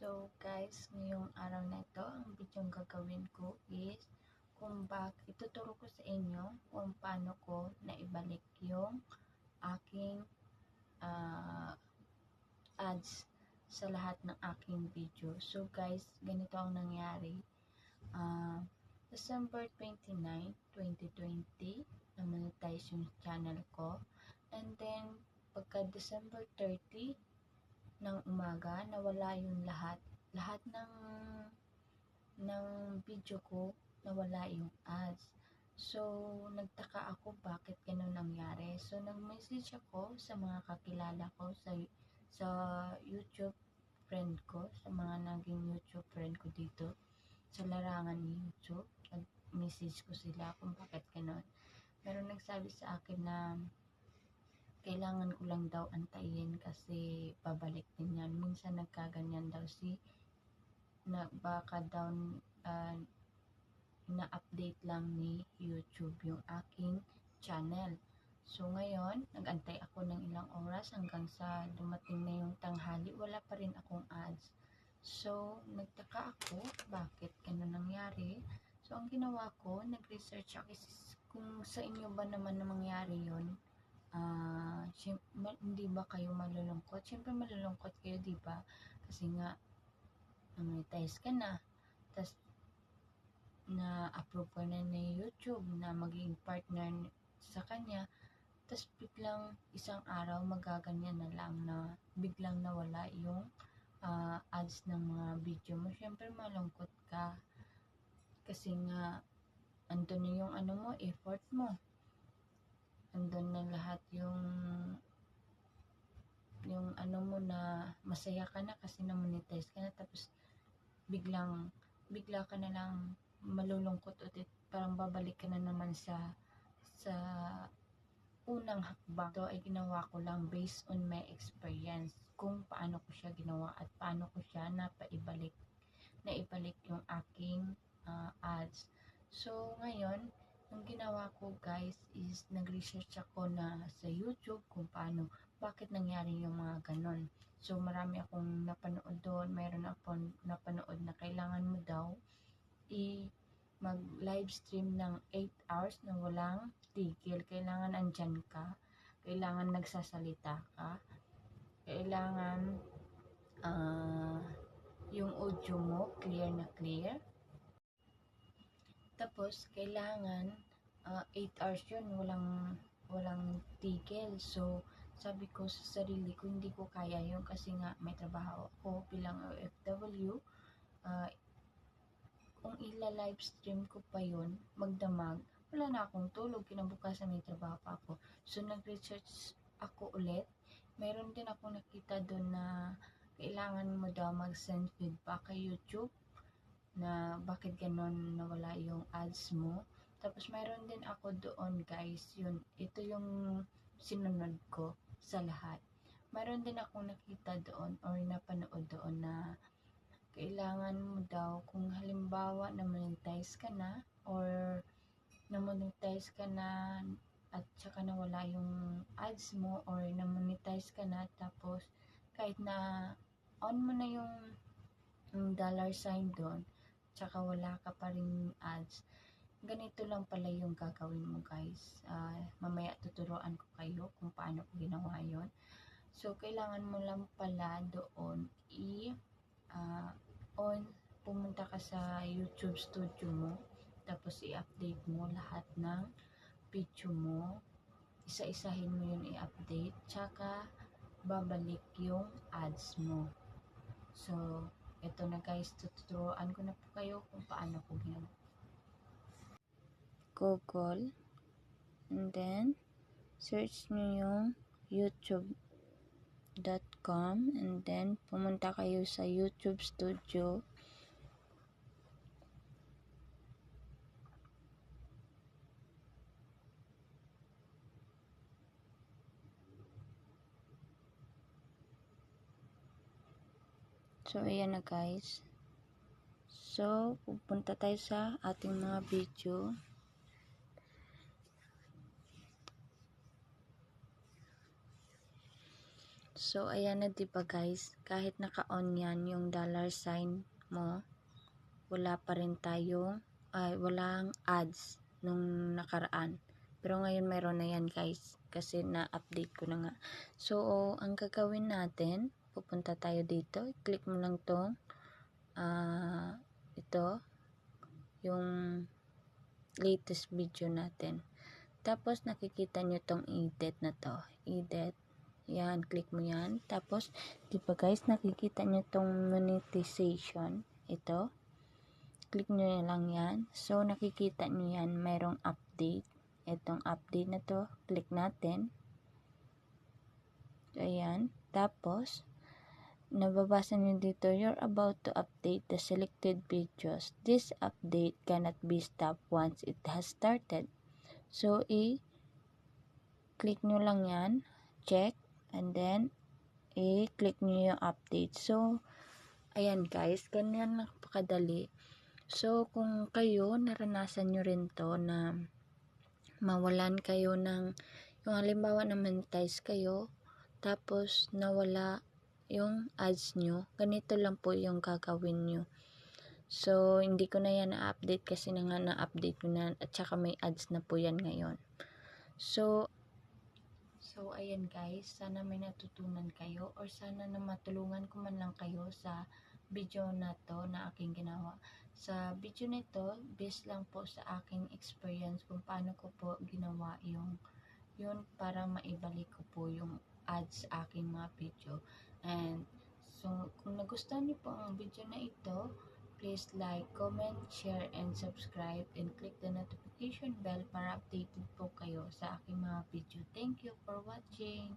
So guys, ngayong araw na ito, ang video gagawin ko is kung bak ituturo ko sa inyo kung paano ko naibalik yung aking uh, ads sa lahat ng aking video. So guys, ganito ang nangyari. Uh, December 29, 2020, na-monetize yung channel ko. And then, pagka December 30, ng umaga, nawala yung lahat. Lahat ng ng video ko, nawala yung ads. So, nagtaka ako bakit ganun nangyari. So, nag-message ako sa mga kakilala ko sa sa YouTube friend ko, sa mga naging YouTube friend ko dito, sa larangan ni YouTube. Nag-message ko sila kung bakit ganun. Pero nagsabi sa akin na kailangan ko lang daw antayin kasi babalik din yan. Minsan nagkaganyan daw si na baka daw uh, na-update lang ni YouTube yung aking channel. So ngayon, nagantay ako ng ilang oras hanggang sa dumating na yung tanghali, wala pa rin akong ads. So, nagtaka ako, bakit ganun nangyari? So, ang ginawa ko, nag-research ako kung sa inyo ba naman na mangyari yon uh, hindi ba kayo malulungkot? Siyempre malulungkot kayo, di ba? Kasi nga, monetize ka na. Tapos, na-approve ka na ni YouTube na maging partner sa kanya. Tapos, biglang isang araw, magaganyan na lang na biglang nawala yung uh, ads ng mga video mo. Siyempre, malungkot ka. Kasi nga, andun na yung ano mo, effort mo andun na lahat yung yung ano mo na masaya ka na kasi na-monetize ka na tapos biglang bigla ka na lang malulungkot ulit parang babalik ka na naman sa sa unang hakbang. Ito ay ginawa ko lang based on my experience kung paano ko siya ginawa at paano ko siya napaibalik naibalik yung aking uh, ads. So ngayon ang ginawa ko guys is nag-research ako na sa YouTube kung paano, bakit nangyari yung mga ganon. So marami akong napanood doon, mayroon akong napanood na kailangan mo daw i mag live stream ng 8 hours na walang tigil. Kailangan andyan ka, kailangan nagsasalita ka, kailangan uh, yung audio mo clear na clear, tapos, kailangan uh, ah, 8 hours yun, walang, walang tigil. So, sabi ko sa sarili ko, hindi ko kaya yun kasi nga may trabaho ako bilang OFW. Uh, ah, kung ila-live stream ko pa yun, magdamag, wala na akong tulog, kinabukasan may trabaho pa ako. So, nag-research ako ulit. Meron din ako nakita doon na kailangan mo daw mag-send feedback kay YouTube na bakit ganon nawala yung ads mo. Tapos mayroon din ako doon guys, yun, ito yung sinunod ko sa lahat. Mayroon din ako nakita doon or napanood doon na kailangan mo daw kung halimbawa na monetize ka na or na monetize ka na at saka nawala yung ads mo or na monetize ka na tapos kahit na on mo na yung, yung dollar sign doon tsaka wala ka pa rin ads, ganito lang pala yung gagawin mo guys. Uh, mamaya tuturuan ko kayo kung paano ko ginawa yon So, kailangan mo lang pala doon i uh, on pumunta ka sa YouTube studio mo. Tapos i-update mo lahat ng video mo. Isa-isahin mo yun i-update. Tsaka babalik yung ads mo. So ito na guys, tuturuan ko na po kayo kung paano po ginawa. Google. And then, search nyo yung youtube.com and then pumunta kayo sa YouTube Studio So, ayan na guys. So, pupunta tayo sa ating mga video. So, ayan na diba guys, kahit naka-on yan yung dollar sign mo, wala pa rin tayong, ay, walang ads nung nakaraan. Pero ngayon mayroon na yan guys, kasi na-update ko na nga. So, ang gagawin natin, pupunta tayo dito, click mo lang tong, uh, ito, yung latest video natin. Tapos, nakikita nyo tong edit na to. Edit. Yan, click mo yan. Tapos, di ba guys, nakikita nyo tong monetization. Ito. Click nyo lang yan. So, nakikita nyo yan, mayroong update. Itong update na to, click natin. So, ayan. Tapos, nababasa nyo dito, you're about to update the selected videos. This update cannot be stopped once it has started. So, i-click nyo lang yan, check, and then, i-click nyo yung update. So, ayan guys, ganyan lang pakadali. So, kung kayo, naranasan nyo rin to na mawalan kayo ng, yung halimbawa na monetize kayo, tapos nawala yung ads nyo, ganito lang po yung gagawin nyo. So, hindi ko na yan na-update kasi na nga na-update ko na at saka may ads na po yan ngayon. So, so ayan guys, sana may natutunan kayo or sana na matulungan ko man lang kayo sa video na to na aking ginawa. Sa video nito, based lang po sa aking experience kung paano ko po ginawa yung yun para maibalik ko po yung ads sa aking mga video. And so, kung nagustuhan niyo po ang video na ito, please like, comment, share, and subscribe and click the notification bell para updated po kayo sa aking mga video. Thank you for watching!